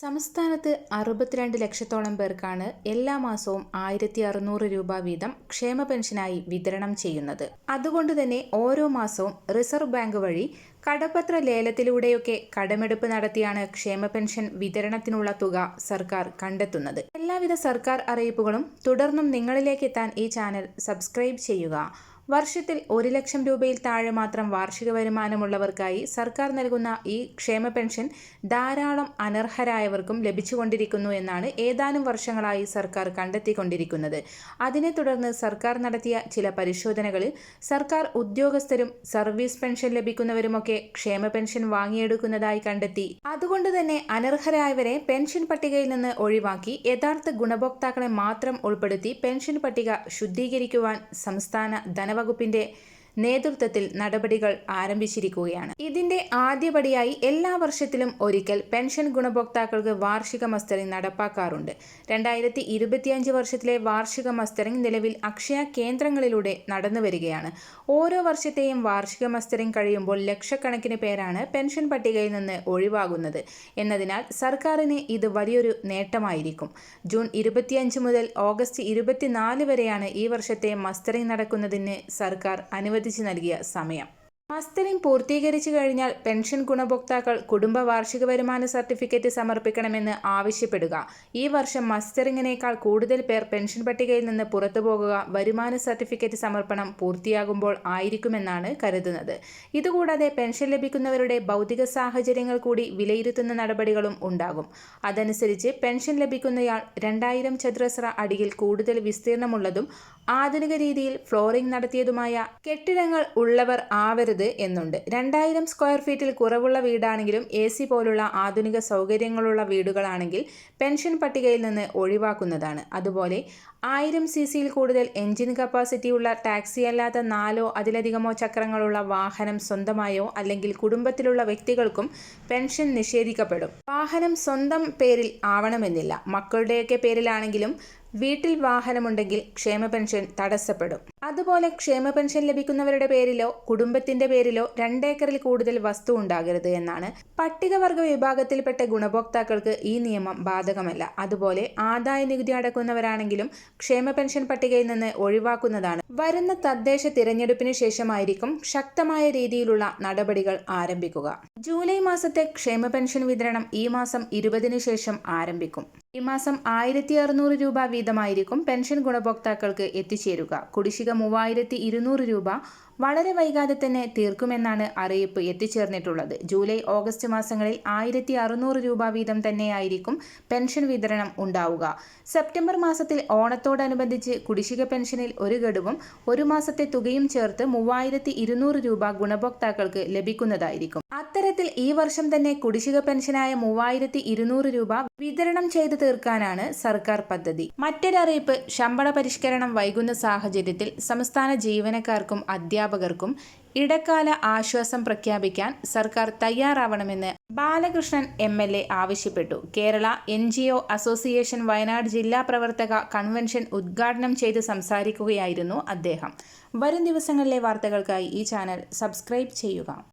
സംസ്ഥാനത്ത് അറുപത്തിരണ്ട് ലക്ഷത്തോളം പേർക്കാണ് എല്ലാ മാസവും ആയിരത്തി അറുന്നൂറ് രൂപ വീതം ക്ഷേമ പെൻഷനായി വിതരണം ചെയ്യുന്നത്. അതുകൊണ്ട് തന്നെ ഓരോ മാസവും റിസർവ് ബാങ്ക് വഴി കടപ്പത്ര ലേലത്തിലൂടെയൊക്കെ കടമെടുപ്പ് നടത്തിയാണ് ക്ഷേമ പെൻഷൻ വിതരണത്തിനുള്ള തുക സർക്കാർ കണ്ടെത്തുന്നത്. എല്ലാവിധ സർക്കാർ അറിയിപ്പുകളും തുടർന്നും നിങ്ങളിലേക്ക് എത്താൻ ഈ ചാനൽ സബ്സ്ക്രൈബ് ചെയ്യുക. വർഷത്തിൽ ഒരു ലക്ഷം രൂപയിൽ താഴെ മാത്രം വാർഷിക വരുമാനമുള്ളവർക്കായി സർക്കാർ നൽകുന്ന ഈ ക്ഷേമ പെൻഷൻ ധാരാളം അനർഹരായവർക്കും ലഭിച്ചുകൊണ്ടിരിക്കുന്നു എന്നാണ് ഏതാനും വർഷങ്ങളായി സർക്കാർ കണ്ടെത്തിക്കൊണ്ടിരിക്കുന്നത്. അതിനെ തുടർന്ന് സർക്കാർ നടത്തിയ ചില പരിശോധനകളിൽ സർക്കാർ ഉദ്യോഗസ്ഥരും സർവീസ് പെൻഷൻ ലഭിക്കുന്നവരുമൊക്കെ ക്ഷേമ പെൻഷൻ വാങ്ങിയെടുക്കുന്നതായി കണ്ടെത്തി. അതുകൊണ്ട് തന്നെ അനർഹരായവരെ പെൻഷൻ പട്ടികയിൽ നിന്ന് ഒഴിവാക്കി യഥാർത്ഥ ഗുണഭോക്താക്കളെ മാത്രം ഉൾപ്പെടുത്തി പെൻഷൻ പട്ടിക ശുദ്ധീകരിക്കുവാൻ സംസ്ഥാന ധനവ വകുപ്പിന്റെ നേതൃത്വത്തിൽ നടപടികൾ ആരംഭിച്ചിരിക്കുകയാണ്. ഇതിന്റെ ആദ്യപടിയായി എല്ലാ വർഷത്തിലും ഒരിക്കൽ പെൻഷൻ ഗുണഭോക്താക്കൾക്ക് വാർഷിക മസ്റ്ററിംഗ് നടപ്പാക്കാറുണ്ട്. രണ്ടായിരത്തി ഇരുപത്തിയഞ്ച് വർഷത്തിലെ വാർഷിക മസ്റ്ററിംഗ് നിലവിൽ അക്ഷയ കേന്ദ്രങ്ങളിലൂടെ നടന്നു വരികയാണ്. ഓരോ വർഷത്തെയും വാർഷിക മസ്റ്ററിംഗ് കഴിയുമ്പോൾ ലക്ഷക്കണക്കിന് പേരാണ് പെൻഷൻ പട്ടികയിൽ നിന്ന് ഒഴിവാകുന്നത്. എന്നതിനാൽ സർക്കാരിന് ഇത് വലിയൊരു നേട്ടമായിരിക്കും. ജൂൺ ഇരുപത്തിയഞ്ച് മുതൽ ഓഗസ്റ്റ് ഇരുപത്തിനാല് വരെയാണ് ഈ വർഷത്തെ മസ്റ്ററിംഗ് നടക്കുന്നതിന് സർക്കാർ അനുവദിച്ചത്. അനുവദിച്ചു നൽകിയ സമയം. മസ്റ്ററിംഗ് പൂർത്തീകരിച്ചു കഴിഞ്ഞാൽ പെൻഷൻ ഗുണഭോക്താക്കൾ കുടുംബ വാർഷിക വരുമാന സർട്ടിഫിക്കറ്റ് സമർപ്പിക്കണമെന്ന് ആവശ്യപ്പെടുക. ഈ വർഷം മസ്റ്ററിങ്ങിനേക്കാൾ കൂടുതൽ പേർ പെൻഷൻ പട്ടികയിൽ നിന്ന് പുറത്തുപോകുക വരുമാന സർട്ടിഫിക്കറ്റ് സമർപ്പണം പൂർത്തിയാകുമ്പോൾ ആയിരിക്കുമെന്നാണ് കരുതുന്നത്. ഇതുകൂടാതെ പെൻഷൻ ലഭിക്കുന്നവരുടെ ഭൗതിക സാഹചര്യങ്ങൾ കൂടി വിലയിരുത്തുന്ന നടപടികളും ഉണ്ടാകും. അതനുസരിച്ച് പെൻഷൻ ലഭിക്കുന്നയാൾ രണ്ടായിരം ചതുരശ്ര അടിയിൽ കൂടുതൽ വിസ്തീർണമുള്ളതും ആധുനിക രീതിയിൽ ഫ്ലോറിംഗ് നടത്തിയതുമായ കെട്ടിടങ്ങൾ ഉള്ളവർ ആവരുത് ചെയ്യരുത് എന്നുണ്ട്. രണ്ടായിരം സ്ക്വയർ ഫീറ്റിൽ കുറവുള്ള വീടാണെങ്കിലും എ സി പോലുള്ള ആധുനിക സൗകര്യങ്ങളുള്ള വീടുകളാണെങ്കിൽ പെൻഷൻ പട്ടികയിൽ നിന്ന് ഒഴിവാക്കുന്നതാണ്. അതുപോലെ ആയിരം സി സിയിൽ കൂടുതൽ എഞ്ചിൻ കപ്പാസിറ്റിയുള്ള ടാക്സി അല്ലാത്ത നാലോ അതിലധികമോ ചക്രങ്ങളുള്ള വാഹനം സ്വന്തമായോ അല്ലെങ്കിൽ കുടുംബത്തിലുള്ള വ്യക്തികൾക്കും പെൻഷൻ നിഷേധിക്കപ്പെടും. വാഹനം സ്വന്തം പേരിൽ ആവണമെന്നില്ല. മക്കളുടെയൊക്കെ പേരിലാണെങ്കിലും വീട്ടിൽ വാഹനമുണ്ടെങ്കിൽ ക്ഷേമ പെൻഷൻ തടസ്സപ്പെടും. അതുപോലെ ക്ഷേമ പെൻഷൻ ലഭിക്കുന്നവരുടെ പേരിലോ കുടുംബത്തിന്റെ പേരിലോ രണ്ടേക്കറിൽ കൂടുതൽ വസ്തു ഉണ്ടാകരുത് എന്നാണ് പട്ടികവർഗ വിഭാഗത്തിൽപ്പെട്ട ഗുണഭോക്താക്കൾക്ക് ഈ നിയമം ബാധകമല്ല. അതുപോലെ ആദായ നികുതി അടക്കുന്നവരാണെങ്കിലും ക്ഷേമ പെൻഷൻ പട്ടികയിൽ നിന്ന് ഒഴിവാക്കുന്നതാണ്. വരുന്ന തദ്ദേശ തിരഞ്ഞെടുപ്പിന് ശേഷമായിരിക്കും ശക്തമായ രീതിയിലുള്ള നടപടികൾ ആരംഭിക്കുക. ജൂലൈ മാസത്തെ ക്ഷേമ പെൻഷൻ വിതരണം ഈ മാസം ഇരുപതിനു ശേഷം ആരംഭിക്കും. ഈ മാസം ആയിരത്തി അറുന്നൂറ് രൂപ വീതമായിരിക്കും പെൻഷൻ ഗുണഭോക്താക്കൾക്ക് എത്തിച്ചേരുക. കുടിശ്ശിക മൂവായിരത്തി ഇരുന്നൂറ് രൂപ വളരെ വൈകാതെ തന്നെ തീർക്കുമെന്നാണ് അറിയിപ്പ് എത്തിച്ചേർന്നിട്ടുള്ളത്. ജൂലൈ ഓഗസ്റ്റ് മാസങ്ങളിൽ ആയിരത്തി അറുന്നൂറ് രൂപ വീതം തന്നെയായിരിക്കും പെൻഷൻ വിതരണം ഉണ്ടാവുക. സെപ്റ്റംബർ മാസത്തിൽ ഓണത്തോടനുബന്ധിച്ച് കുടിശ്ശിക പെൻഷനിൽ ഒരു ഗഡുവും ഒരു മാസത്തെ തുകയും ചേർത്ത് മൂവായിരത്തി രൂപ ഗുണഭോക്താക്കൾക്ക് ലഭിക്കുന്നതായിരിക്കും. അത്തരത്തിൽ ഈ വർഷം തന്നെ കുടിശ്ശിക പെൻഷനായ മൂവായിരത്തി ഇരുന്നൂറ് രൂപ വിതരണം ചെയ്തു തീർക്കാനാണ് സർക്കാർ പദ്ധതി. മറ്റൊരറിയിപ്പ് ശമ്പള പരിഷ്കരണം വൈകുന്ന സാഹചര്യത്തിൽ സംസ്ഥാന ജീവനക്കാർക്കും അധ്യാപകർക്കും ഇടക്കാല ആശ്വാസം പ്രഖ്യാപിക്കാൻ സർക്കാർ തയ്യാറാവണമെന്ന് ബാലകൃഷ്ണൻ എം എൽ എ ആവശ്യപ്പെട്ടു. Kerala N G O association Wayanad ജില്ലാ പ്രവർത്തക കൺവെൻഷൻ ഉദ്ഘാടനം ചെയ്ത് സംസാരിക്കുകയായിരുന്നു അദ്ദേഹം. വരും ദിവസങ്ങളിലെ വാർത്തകൾക്കായി ഈ ചാനൽ സബ്സ്ക്രൈബ് ചെയ്യുക.